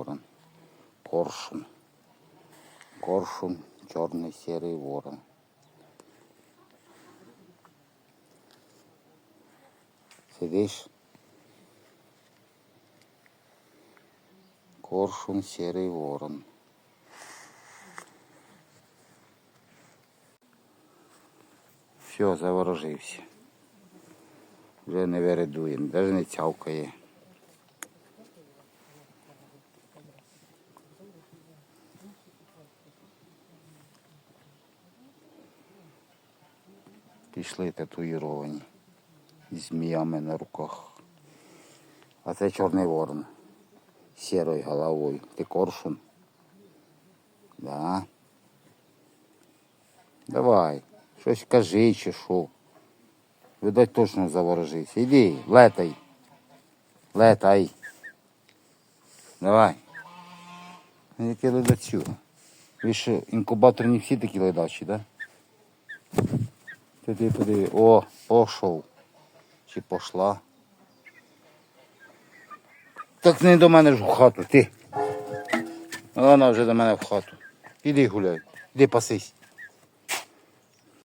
ворон. Коршун. Коршун, чорний сірий ворон. Сидиш? Коршун, сірий ворон. Все, заворожився. Вже не виридує, навіть не цявкає. Пішли татуїровані. З зміями на руках. А це чорний ворон. З сірою головою. Ти коршун. Да. Давай. Щось кажи чи що. Видать, точно заворожився. Іди, летай. Летай. Давай. Яке ледацю. Ви що, інкубатор не всі такі ледачі, так? Да? Ти піди. О, пошов. Чи пошла. Так не до мене ж в хату, ти. Вона вже до мене в хату. Іди гуляй, іди пасись.